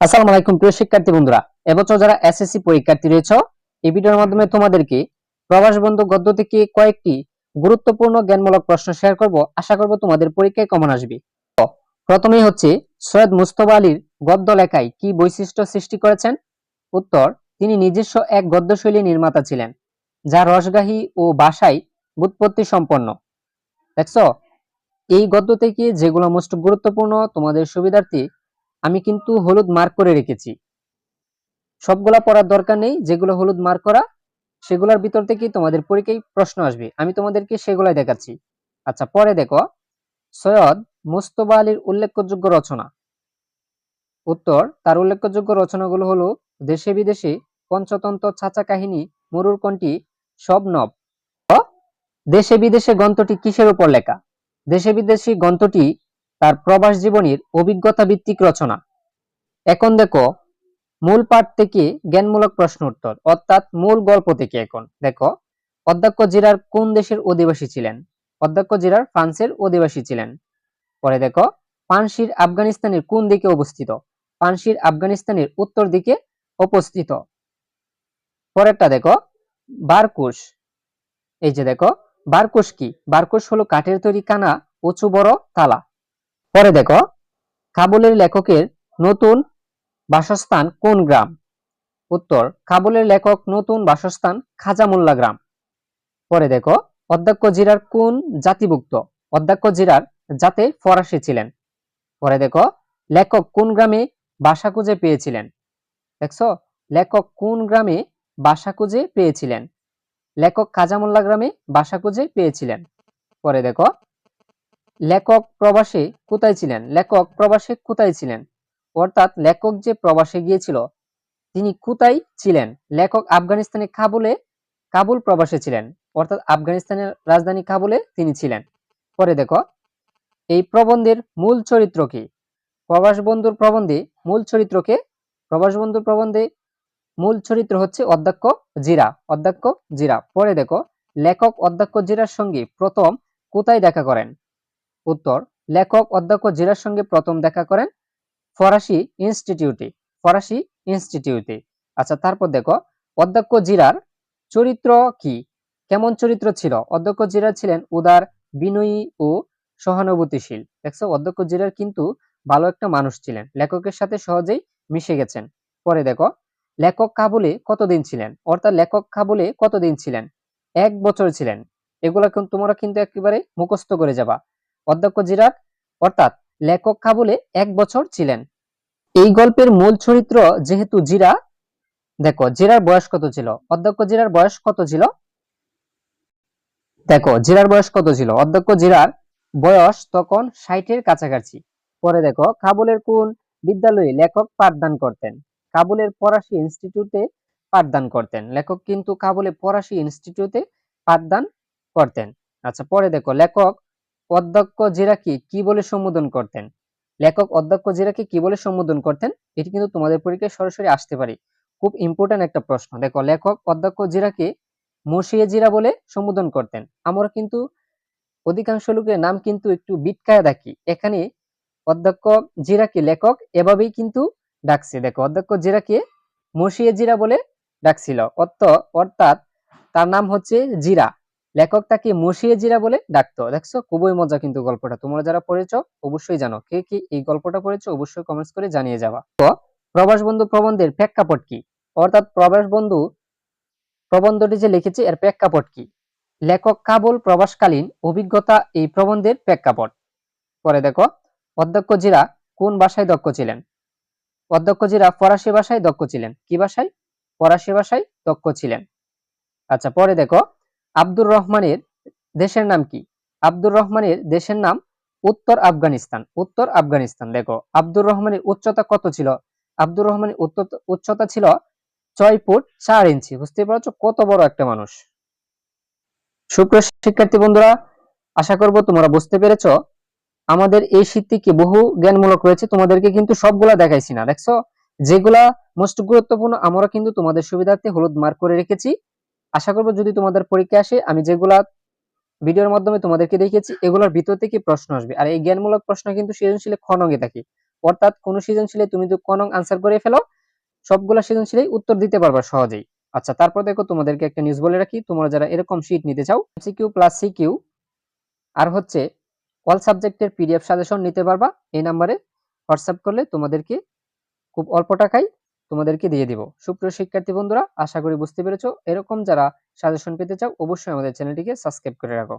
আসসালামু আলাইকুম, প্রিয় শিক্ষার্থী বন্ধুরা। এবছর যারা এসএসসি পরীক্ষার্থী রয়েছে, এই ভিডিওর মাধ্যমে তোমাদেরকে প্রবাস বন্ধু গদ্য থেকে কয়েকটি গুরুত্বপূর্ণ জ্ঞানমূলক প্রশ্ন শেয়ার করব, আশা করব তোমাদের পরীক্ষায় কমন আসবে। প্রথমেই হচ্ছে, সৈয়দ মুস্তফা আলীর গদ্য লেখায় কি বৈশিষ্ট্য সৃষ্টি করেছেন? উত্তর, তিনি নিজস্ব এক গদ্যশৈলী নির্মাতা ছিলেন, যা রসগাহী ও ভাষায় বুৎপত্তি সম্পন্ন। দেখছ? এই গদ্য থেকে যেগুলো মোস্ট গুরুত্বপূর্ণ, তোমাদের সুবিধার্থে আমি কিন্তু হলুদ মার্ক করে রেখেছি। সবগুলা পড়ার দরকার নেই, যেগুলো হলুদ মার্ক করা, সেগুলোর ভিতর থেকে তোমাদের পরীক্ষায় প্রশ্ন আসবে। আমি তোমাদেরকে সেগুলাই দেখাচ্ছি। আচ্ছা পরে দেখো। সৈয়দ মুস্তফা আলীর উল্লেখযোগ্য রচনা। উত্তর, তার উল্লেখযোগ্য রচনাগুলো হলো দেশে বিদেশে পঞ্চতন্ত্র ছাঁচা কাহিনী, মরুর কণ্ঠী, সব নব। দেশে বিদেশে গ্রন্থটি কিসের উপর লেখা? দেশে বিদেশি গ্রন্থটি তার প্রবাস জীবনের অভিজ্ঞতা ভিত্তিক রচনা। এখন দেখো, মূল পাঠ থেকে জ্ঞানমূলক প্রশ্ন উত্তর, অর্থাৎ মূল গল্প থেকে এখন। দেখো, অধ্যক্ষ জিরার কোন দেশের অধিবাসী ছিলেন? অধ্যক্ষ জিরার ফ্রান্সের অধিবাসী ছিলেন। পরে দেখো, পানশির আফগানিস্তানের কোন দিকে অবস্থিত? পানশির আফগানিস্তানের উত্তর দিকে অবস্থিত। পরেরটা দেখো, বারকুশ। এই যে দেখো, বারকুশ কি? বারকুশ হলো কাঠের তৈরি কানা, উঁচু বড় তালা। পরে দেখো, কাবুলের লেখকের নতুন বাসস্থান কোন গ্রাম? উত্তর, কাবুলের লেখক নতুন বাসস্থান খাজামুল্লা গ্রাম। পরে দেখো, অধ্যক্ষ জিরার কোন জাতিভুক্ত? অধ্যক্ষ জিরার জাতে ফরাসি ছিলেন। পরে দেখো, লেখক কোন গ্রামে বাসা খুঁজে পেয়েছিলেন? দেখছ, লেখক কোন গ্রামে বাসা খুঁজে পেয়েছিলেন? লেখক খাজামুল্লা গ্রামে বাসা খুঁজে পেয়েছিলেন। পরে দেখো লেখক প্রবাসে কোথায় ছিলেন? লেখক প্রবাসে কোথায় ছিলেন? অর্থাৎ লেখক যে প্রবাসে গিয়েছিল, তিনি কোথায় ছিলেন? লেখক আফগানিস্তানে কাবুলে, কাবুল প্রবাসে ছিলেন। অর্থাৎ আফগানিস্তানের রাজধানী কাবুলে তিনি ছিলেন। পরে দেখো, এই প্রবন্ধের মূল চরিত্র কি? প্রবাস বন্ধুর প্রবন্ধে মূল চরিত্রকে প্রবাস বন্ধুর প্রবন্ধে মূল চরিত্র হচ্ছে অধ্যক্ষ জিরা অধ্যক্ষ জিরা। পরে দেখো, লেখক অধ্যক্ষ জিরার সঙ্গে প্রথম কোথায় দেখা করেন? উত্তর, লেখক, অধ্যক্ষ জিরার সঙ্গে প্রথম দেখা করেন ফরাসি ইনস্টিটিউটে ফরাসি ইনস্টিটিউটে। আচ্ছা তারপর দেখো, অধ্যক্ষ জিরার চরিত্র কি? কেমন চরিত্র ছিল? অধ্যক্ষ জিরার ছিলেন উদার, বিনয়ী ও সহানুভূতিশীল। দেখছ, অধ্যক্ষ জিরার কিন্তু ভালো একটা মানুষ ছিলেন। লেখকের সাথে সহজেই মিশে গেছেন। পরে দেখো, লেখক কাবুলে কতদিন ছিলেন? অর্থাৎ লেখক কাবুলে কতদিন ছিলেন? এক বছর ছিলেন। এগুলা তোমরা কিন্তু একেবারে মুখস্থ করে যাবা। অধ্যক্ষ জিরার অর্থাৎ লেখক কাবুলে এক বছর ছিলেন। এই গল্পের মূল চরিত্র যেহেতু জিরা, দেখো জিরার বয়স কত ছিল? অধ্যক্ষ জিরার বয়স কত ছিল? দেখো জিরার বয়স কত ছিল? অধ্যক্ষ জিরার বয়স তখন ষাটের কাছাকাছি। পরে দেখো কাবুলের কোন বিদ্যালয়ে লেখক পাঠদান করতেন? কাবুলের ফরাসি ইনস্টিটিউটে পাঠদান করতেন। লেখক কিন্তু কাবুলে ফরাসি ইনস্টিটিউটে পাঠদান করতেন। আচ্ছা পরে দেখো লেখক অধ্যক্ষ জিরাকে কি বলে সম্বোধন করতেন? লেখক অধ্যক্ষ জিরাকে কি বলে সম্বোধন করতেন? এটি কিন্তু তোমাদের পরীক্ষায় সরাসরি আসতে পারে। খুব ইম্পর্টেন্ট একটা প্রশ্ন। দেখো, লেখক অধ্যক্ষ জিরাকে মসিয়ে জিরা বলে সম্বোধন করতেন। আমরা কিন্তু অধিকাংশ লোকের নাম কিন্তু একটু বিটকায়া দেখি। এখানে অধ্যক্ষ জিরাকে লেখক এভাবেই কিন্তু ডাকছে। দেখো, অধ্যক্ষ জিরাকে মসিয়ে জিরা বলে ডাকছিল। অর্থ অর্থাৎ তার নাম হচ্ছে জিরা। লেখক তাকে মসিয়ে জিরা বলে ডাকতো। দেখছ? খুবই মজা কিন্তু গল্পটা। তোমরা যারা পড়েছো, অবশ্যই জানো। কে কি এই গল্পটা পড়েছো, অবশ্যই কমেন্টস করে জানিয়ে যাবা। তো প্রবাস বন্ধু প্রবন্ধের প্রেক্ষাপট কি? অর্থাৎ প্রবাস বন্ধু প্রবন্ধটি যে লিখেছে, এর প্রেক্ষাপট কি? লেখক কাবুল প্রবাসকালীন অভিজ্ঞতা এই প্রবন্ধের প্রেক্ষাপট। পরে দেখো অধ্যক্ষ জিরা কোন ভাষায় দক্ষ ছিলেন? অধ্যক্ষ জিরা ফরাসি ভাষায় দক্ষ ছিলেন। কি ভাষায়? ফরাসি ভাষায় দক্ষ ছিলেন। আচ্ছা পরে দেখো আব্দুর রহমানের দেশের নাম কি? আব্দুর রহমানের দেশের নাম উত্তর আফগানিস্তান। উত্তর আফগানিস্তান, দেখো। আব্দুর রহমানের উচ্চতা কত ছিল? আব্দুর রহমানের উচ্চতা ছিল ছয় ফুট চার ইঞ্চি। বুঝতে পারছ? কত বড় একটা মানুষ। সুপ্রিয় শিক্ষার্থী বন্ধুরা, আশা করব তোমরা বুঝতে পেরেছ। আমাদের এই শীতটিকে বহু জ্ঞানমূলক রয়েছে তোমাদেরকে কিন্তু সবগুলা দেখাইছি না, দেখছ? যেগুলা মোস্ট গুরুত্বপূর্ণ আমরা কিন্তু তোমাদের সুবিধার্থে হলুদ মার্ক করে রেখেছি। আশা করব যদি তোমাদের পরীক্ষা আসে, আমি যেগুলা ভিডিওর মাধ্যমে তোমাদেরকে দেখিয়েছি, এগুলোর ভিতর থেকে প্রশ্ন আসবে। আর এই জ্ঞানমূলক প্রশ্ন কিন্তু সৃজনশীলে খনঙ্গে থাকে। অর্থাৎ কোন সৃজনশীলে তুমি যদি ক নং আনসার করে ফেলো, সবগুলা সৃজনশীলে উত্তর দিতে পারবা সহজেই। আচ্ছা তারপর দেখো তোমাদেরকে একটা নিউজ বলে রাখি। তোমরা যারা এরকম শীট নিতে চাও সিকিউ প্লাস সিকিউ আর হচ্ছে অল সাবজেক্টের পিডিএফ সাজেশন নিতে পারবা। এই নাম্বারে হোয়াটসঅ্যাপ করলে তোমাদেরকে খুব অল্প টাকায় তোমাদেরকে দিয়ে দিব। সুপ্রিয় শিক্ষার্থী বন্ধুরা, আশা করি বুঝতে পেরেছ। এরকম যারা সাজেশন পেতে চাও, অবশ্যই আমাদের চ্যানেলটিকে সাবস্ক্রাইব করে রাখো।